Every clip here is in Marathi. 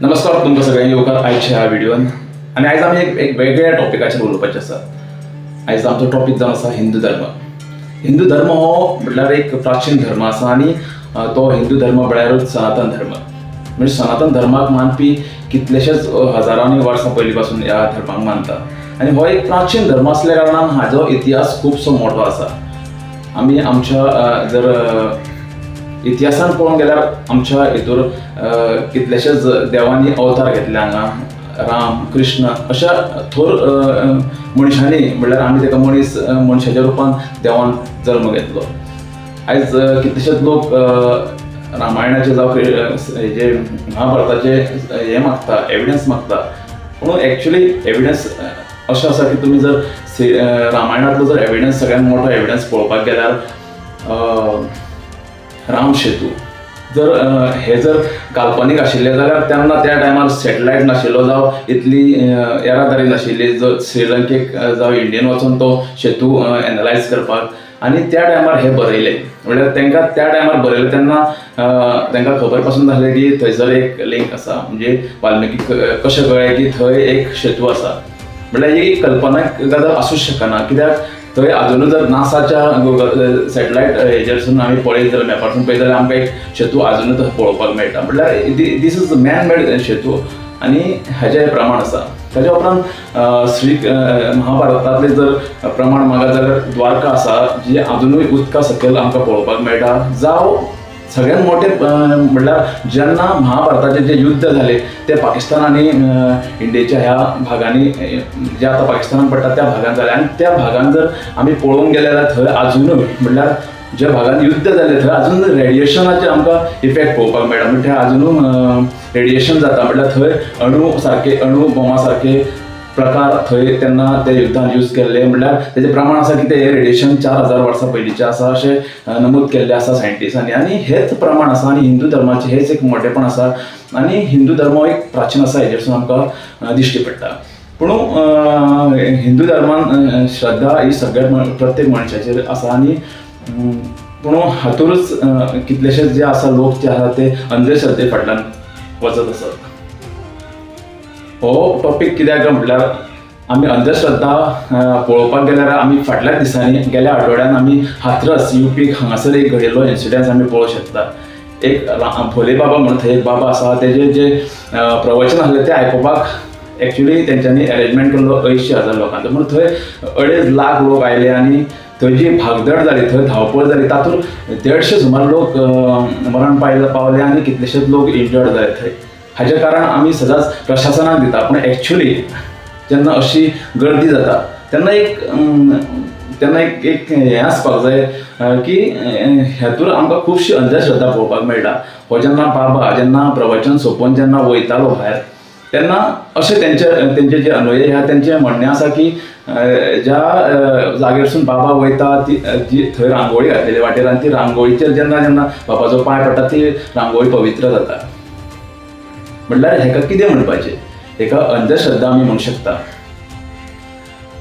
नमस्कार तुमकां सगळ्यांक येवकार आयच्या ह्या व्हिडिओन आनी आयज आमी एक एक वेगळ्या टॉपिकाचेर उलोवपाचें आसा आयज आमचो टॉपीक जावन आसा हिंदू धर्म. हिंदू धर्म हो म्हटल्यार एक प्राचीन धर्म आसा आनी तो हिंदू धर्म म्हळ्यारूच सनातन धर्म. म्हणजे सनातन धर्माक मानपी कितलेशेच हजारांनी वर्सां पयलीं पासून ह्या धर्माक मानता आनी हो एक प्राचीन धर्म असल्या कारणान हाजो इतिहास खुबसो मोठो आसा आमी आमच्या जर इतिहासान पळोवंक गेल्यार आमच्या हितूर कितलेशेच देवांनी अवतार घेतले. हांगा राम कृष्ण अशा थोर मनशांनी म्हणल्यार आमी ताका मनीस मनशाच्या रुपान देवान जल्म घेतलो. आयज कितलेशेच लोक रामायणाचे जावं हेजे महाभारताचे हे मागता एविडन्स मागता. पूण एक्चुली एविडन्स अशें आसा की तुमी जर से- रामायणांतलो जर एविडन्स सगळ्यात मोठो एविडन्स पळोवपाक गेल्यार राम सेतू. जर हे जर काल्पनीक आशिल्ले जाल्यार तेन्ना त्या टायमार सॅटेलायट नाशिल्लो जावं इतली येरादारी नाशिल्ली जर श्रीलंकेक जावं इंडियन वचून तो सेतू एनलायज करपाक आनी त्या टायमार हे बरयले म्हणल्यार तांकां त्या टायमार बरयले तेन्ना तांकां खबरपासून नासलें की थंयसर एक लिंक आसा म्हणजे वाल्मिकी कशें कळ्ळें की थंय एक सेतू आसा म्हणल्यार ही कल्पना गजाल आसूंच शकना. कित्याक थंय अजुनूय जर नासाच्या गुगल सॅटेलायट हेजेरसून आमी पळयत जाल्यार मॅपारसून पळयत जाल्यार आमकां एक शेतू अजुनूय पळोवपाक मेळटा. म्हटल्यार दीस इज मॅन मेड शेतू. आनी हेजें प्रमाण आसा. ताच्या उपरांत श्री अ, महाभारतांतलें जर प्रमाण मागत जाल्यार द्वारका आसा जी अजुनूय उदका सकयल आमकां पळोवपाक मेळटा जावं सगळ्यात मोठे म्हटलं म्हणल्यार जेन्ना महाभारताचे जे युद्ध झाले ते पाकिस्तान आणि इंडियाच्या इंडियेच्या ह्या भागांनी जे आता पाकिस्तानात पडटा त्या भागात झाले. आणि त्या भागात जर आम्ही पळोवंक गेले जाल्यार थंय अजुनूय म्हणल्यार ज्या भागात युद्ध झाले थंय अजून रेडिएशनाचे आमकां इफेक्ट पळोवपाक मेळटा. म्हणजे थंय रेडिएशन जाता म्हटल्यार थंय अणू सारखे अणू बोमा सारखे प्रकार थंय तेन्ना ते युद्धान यूज केल्ले म्हणल्यार तेजें प्रमाण आसा की ते रेडिएशन चार हजार वर्सां पयलींचें आसा अशें नमूद केल्लें आसा सायंटिस्टांनी आनी हेच प्रमाण आसा आनी हिंदू धर्माचें हेच एक मोठेपण आसा आनी हिंदू धर्म हो एक प्राचीन आसा हेजेरसून आमकां दिश्टी पडटा पूण हिंदू धर्मान श्रद्धा ही सगळ्या प्रत्येक मनशाचेर आसा आनी पूण हातूरच कितलेशेच जे आसा लोक जे आसा ते अंधश्रद्धे फाटल्यान वचत आसात हो टॉपीक कित्याक काय म्हटल्यार आमी अंधश्रद्धा पळोवपाक गेल्यार आमी फाटल्या दिसांनी गेल्या आठवड्यान आमी हाथरस युपीक हांगासर एक घडिल्लो इन्सिडंट आमी पळोवंक शकता. एक भोले बाबा म्हणून थंय एक बाबा आसा तेजे जे प्रवचन आसलें तें आयकुपाक एक्चुली तेंच्यांनी अरेंजमेंट केल्लो अंयशीं हजार लोकांचो. म्हणून थंय अडेज लाख लोक आयले आनी थंय जी भागदड जाली थंय धांवपळ जाली तातूंत देडशे सुमार लोक मरण पावले पावले आनी कितलेशेच लोक इंजर्ड जाले थंय हाजें कारण आमी सदांच प्रशासनाक दिता. पूण एक्चुली जेन्ना अशी गर्दी जाता तेन्ना एक तेन्ना एक एक हें आसपाक जाय की अ, हेतूर आमकां खुबशी अंधश्रद्धा पळोवपाक मेळटा. हो जेन्ना बाबा जेन्ना प्रवचन सोंपोवन जेन्ना वयतालो भायर तेन्ना अशें तेंचे तेंचे जे अनुयायी ह्या तेंचें म्हणणें आसा की ज्या जागेरसून बाबा वयता ती जी थंय रांगोळी घातलेली वाटेर आनी ती रांगोळीचेर जेन्ना जेन्ना बाबाचो पांय पडटा ती रांगोळी पवित्र जाता म्हणल्यार हेका कितें म्हणपाचें? हेका अंधश्रद्धा आमी म्हणूंक शकता.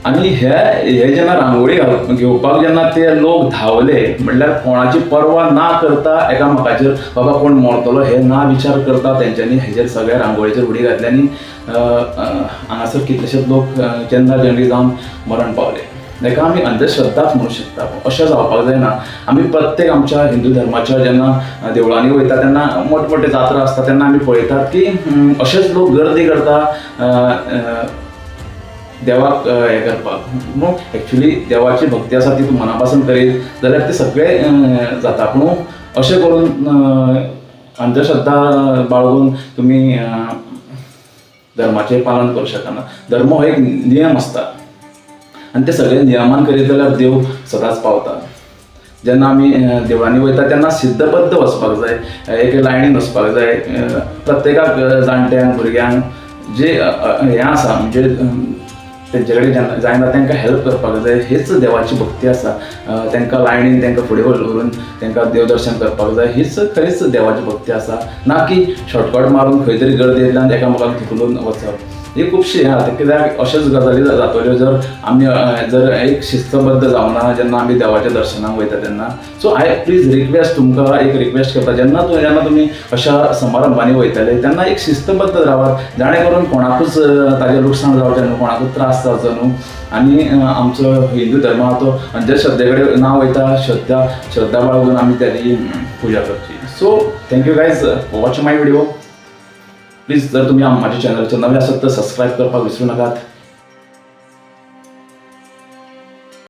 आनी हे हे जेन्ना रांगोळी घाल म्हणजे घेवपाक जेन्ना ते लोक धांवले म्हणल्यार कोणाची पर्वा ना करता एकामेकाचेर बाबा कोण मरतलो हे ना विचार करता तेंच्यांनी हेजेर सगळ्या रांगोळीचेर उडी घातली आनी हांगासर कितलेशेच लोक जेन्ना जनरी जावन मरण पावले. हेका आमी अंधश्रद्धाच म्हणूंक शकता. अशें जावपाक जायना. आमी प्रत्येक आमच्या हिंदू धर्माच्या जेन्ना देवळांनी वयता तेन्ना मोठमोठे जात्रा आसता तेन्ना आमी पळयतात की अशेंच लोक गर्दी करता देवाक हें हे करपाक. न्हू एक्चुली देवाची भक्ती आसा ती तूं मना पासून करीत जाल्यार ते सगळे जाता. पूण हो, अशें करून अंधश्रद्धा बाळगून तुमी अ, धर्माचें पालन करूं शकना धर्म हो एक नियम आसता आनी ते सगळे नियमान करीत जाल्यार देव सदांच पावता जेन्ना आमी देवळांनी वयता तेन्ना सिद्धबद्ध वचपाक जाय एक लायनीन वचपाक जाय प्रत्येकाक जाणट्यांक भुरग्यांक जे हें आसा म्हणजे तेंचे कडेन जेन्ना जायना तांकां हेल्प करपाक जाय हीच देवाची भक्ती आसा. तांकां लायनीन तांकां फुडें व्हरून तांकां देवदर्शन करपाक जाय हीच खरीच देवाची भक्ती आसा. ना की शॉर्टकट मारून खंय तरी गर्देंतल्यान एकामेकाक थुकलून वचप. ही खूपशी हें आसा कित्याक अश्योच गजाली जातल्यो जर आमी जर एक शिस्तबद्द जावना जेन्ना आमी देवाच्या दर्शनाक वयता तेन्ना सो आय प्लीज रिक्वेस्ट तुमकां एक रिक्वेस्ट करता. जेन्ना तुमी जेन्ना तुमी अशा समारंभांनी वयतले तेन्ना एक शिस्तबद्द रावात जाणे करून कोणाकूच ताजें लुकसाण जावचें न्हू कोणाकूच त्रास जावचो न्हू आनी आमचो हिंदू धर्म हा तो अंध श्रद्धे कडेन ना वयता श्रद्धा श्रद्धा बाळगून आमी त्याची पुजा करची so thank you guys watch my video please जर तुम्ही माझ्या चॅनलचे नवे असत तर सबस्क्राईब करपाक विसरू नकात